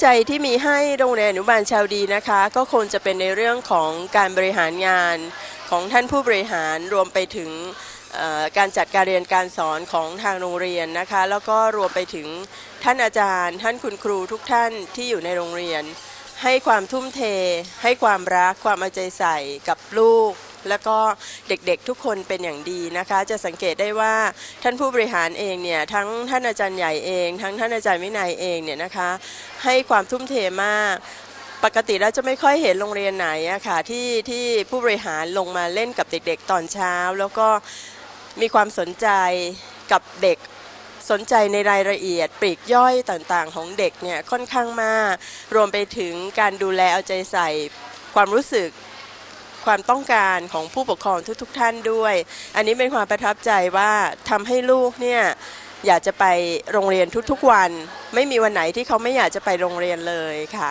ใจที่มีให้โรงเรียนอนุบาลชาวดีนะคะ ก็คงจะเป็นในเรื่องของการบริหารงานของท่านผู้บริหารรวมไปถึงการจัดการเรียนการสอนของทางโรงเรียนนะคะ แล้วก็รวมไปถึงท่านอาจารย์ ท่านคุณครูทุกท่านที่อยู่ในโรงเรียน ให้ความทุ่มเท ให้ความรักความเอาใจใส่กับลูก แล้วก็เด็กๆทุกคนเป็นอย่างดีนะคะ จะสังเกตได้ว่าท่านผู้บริหารเองเนี่ยทั้งท่านอาจารย์ใหญ่เอง ทั้งท่านอาจารย์วินัยเองเนี่ยนะคะ ให้ความทุ่มเทมากปกติแล้วจะไม่ค่อยเห็นโรงเรียนไหนอะค่ะที่ที่ผู้บริหารลงมาเล่นกับเด็กๆตอนเช้า แล้วก็มีความสนใจกับเด็กสนใจในรายละเอียดปลีกย่อยต่างๆ ของเด็กเนี่ยค่อนข้างมาก รวมไปถึงการดูแลเอาใจใส่ความรู้สึก ความต้องการของผู้ปกครองทุก ๆ ท่านด้วย อันนี้เป็นความประทับใจว่าทำให้ลูกเนี่ยอยากจะไปโรงเรียนทุกๆวัน ไม่มีวันไหนที่เขาไม่อยากจะไปโรงเรียนเลยค่ะ